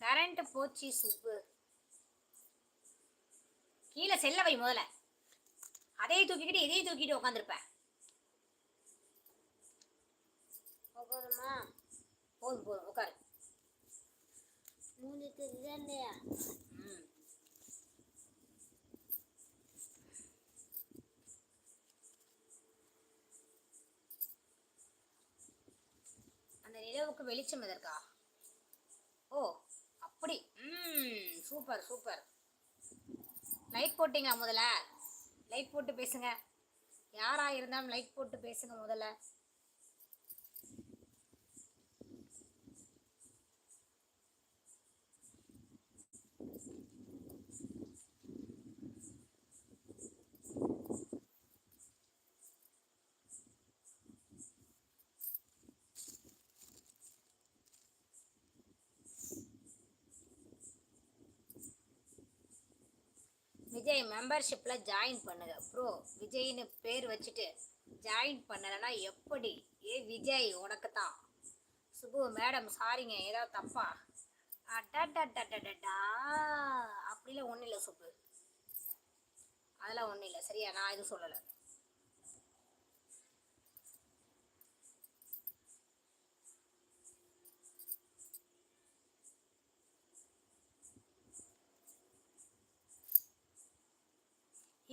Current போச்சு சுப்பு. கீழே செல்ல வை முதல்ல. அதையும் தூக்கிக்கிட்டு இதையும் தூக்கிட்டு உட்காந்துருப்பேன் போதுமா போதும் போதும் உட்காரு மூணு இல்லையா? ம். அந்த நிலவுக்கு வெளிச்சம் எதற்கா ஓ அப்படி ம் சூப்பர் சூப்பர். லைட் போட்டிங்களா முதல்ல? லைட் போட்டு பேசுங்க. யாராக இருந்தாலும் லைட் போட்டு பேசுங்க முதல்ல. விஜய் மெம்பர்ஷிப்பில் ஜாயின் பண்ணுங்க. ப்ரோ விஜய்னு பேர் வச்சுட்டு ஜாயின் பண்ணலைன்னா எப்படி? ஏ விஜய் உனக்கு தான் சுபு மேடம் சாரிங்க ஏதாவது தப்பா? அடடடடடடா. அப்படிலாம் ஒன்றும் இல்லை சுப்பு அதெல்லாம் ஒன்றும் இல்லை. சரியா? நான் எதுவும் சொல்லலை.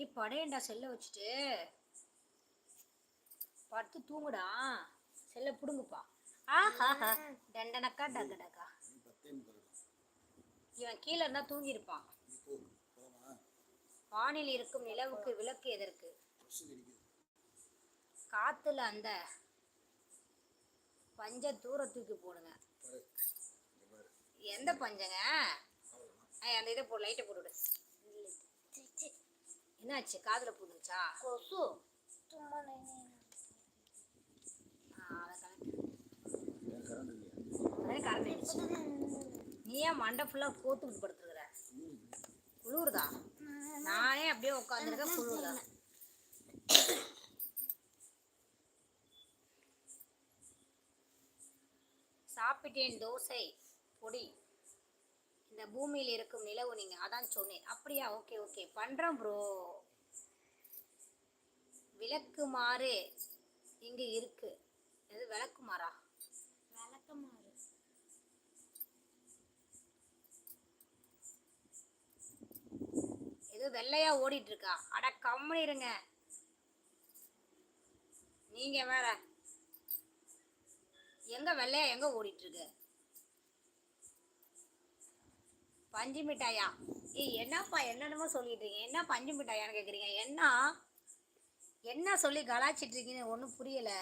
நீ படையண்டா செல்லை வச்சுட்டு. படுத்து தூங்குடா. செல்லை பிடுங்குப்பா. ஆஹா டண்டனக்கா டக்கடக்கா இவன் கீழே இருந்தா தூங்கியிருப்பான். வானில் இருக்கும் நிலவுக்கு விளக்கு எதற்கு? காத்துல அந்த பஞ்ச தூர தூக்கி போடுங்க. எந்த பஞ்சங்க? அந்த இதை போடு லைட்டை போட்டு விடு. என்னாச்சு? காதுல புதுச்சா கொசு. நீ ஏன் மண்டை ஃபுல்லாக கோத்துக்கிட்டு படுத்துருக்குற? குளிருதா? நானே அப்படியே உட்காந்துருக்கேன் குளிருதா? சாப்பிட்டேன் தோசை பொடி. இந்த பூமியில் இருக்கும் நிலவு நீங்க அதான் சொன்னேன். அப்படியா? Okay okay. பண்றோம் ப்ரோ விளக்குமாறு இங்கு இருக்கு. எது விளக்குமாறா விளக்கமாறு ஏதோ வெள்ளையா ஓடிட்டு இருக்கா அட கம்முனு இருங்க. நீங்க வேற. எங்க வெள்ளையா எங்க ஓடிட்டு இருக்கு பஞ்சு மிட்டாயா? ஏய் என்னப்பா என்னென்னமோ சொல்லிட்டு இருக்கீங்க. என்ன பஞ்சு மிட்டாயான்னு கேட்குறீங்க என்ன? என்ன சொல்லி கலாச்சிட்டு இருக்கீங்கன்னு ஒன்றும் புரியலை.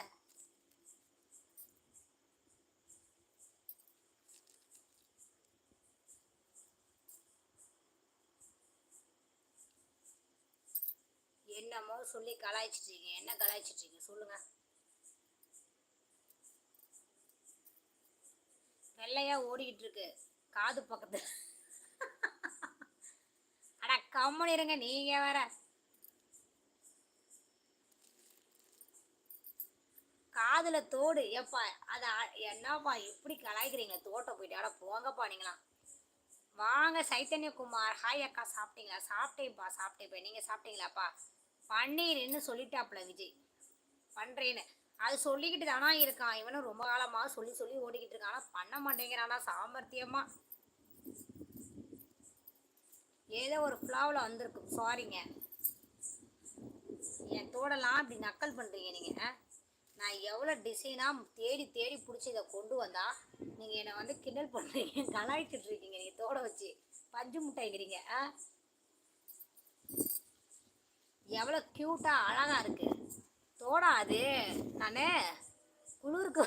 என்னமோ சொல்லி கலாய்ச்சிட்டு இருக்கீங்க. என்ன கலாய்ச்சிட்டு இருக்கீங்க? சொல்லுங்க. வெள்ளையா ஓடிக்கிட்டு இருக்கு. காது பக்கத்துல. அட இருங்க நீங்க வேற. காதுல தோடு. எப்பா அத அ- என்னப்பா இப்படி கலாய்க்கிறீங்க? தோட்டம் போயிட்டு அட போங்கப்பா நீங்களாம். வாங்க சைத்தன்யகுமார். ஹாய் அக்கா சாப்பிட்டீங்களா? சாப்பிட்டேன்ப்பா சாப்பிட்டேன்ப்பா. நீங்கள் சாப்பிட்டீங்களாப்பா? பன்னீர்னு சொல்லிட்டாப்புல விஜய். பண்ணுறேன்னு அது சொல்லிக்கிட்டு தானா இருக்கான்? இவனும் ரொம்ப காலமாக சொல்லி சொல்லி ஓடிக்கிட்டு இருக்கான். ஆனால் பண்ண மாட்டேங்கிறானா. சாமர்த்தியமாக ஏதோ ஒரு ஃப்ளாவில் வந்திருக்கும். சாரிங்க என் தோடெல்லாம் அப்படி நக்கல் பண்ணுறீங்க நீங்கள் நான் எவ்வளோ டிசைனாக தேடி தேடி பிடிச்சி இதை கொண்டு வந்தா நீங்கள் என்னை வந்து கிண்டல் பண்ணுறீங்க கலாய்ச்சிட்டு இருக்கீங்க நீங்கள் தோட வச்சு. பஞ்சு முட்டைங்கிறீங்க ஆ? எவ்வளோ க்யூட்டாக அழகாக இருக்குது தோடா அது. நான் குளிருக்கு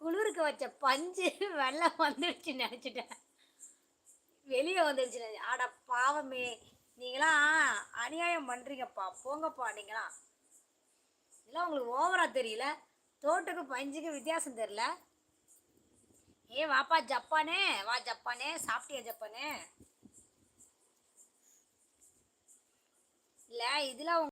குளிருக்கு வச்ச பஞ்சு வெள்ளம் வந்துடுச்சு நினச்சிட்டேன். வெளியே வந்துருச்சு நினைச்சேன். பாவமே. நீங்களாம் அநியாயம் பண்ணுறீங்கப்பா போங்கப்பா நீங்களாம் இதெல்லாம் உங்களுக்கு ஓவராக தெரியல. தோட்டுக்கு பஞ்சுக்கு வித்தியாசம் தெரியல. ஏ வாப்பா ஜப்பானே. வா ஜப்பானே. சாப்பிட்டியா ஜப்பானே? இல்லை இதில்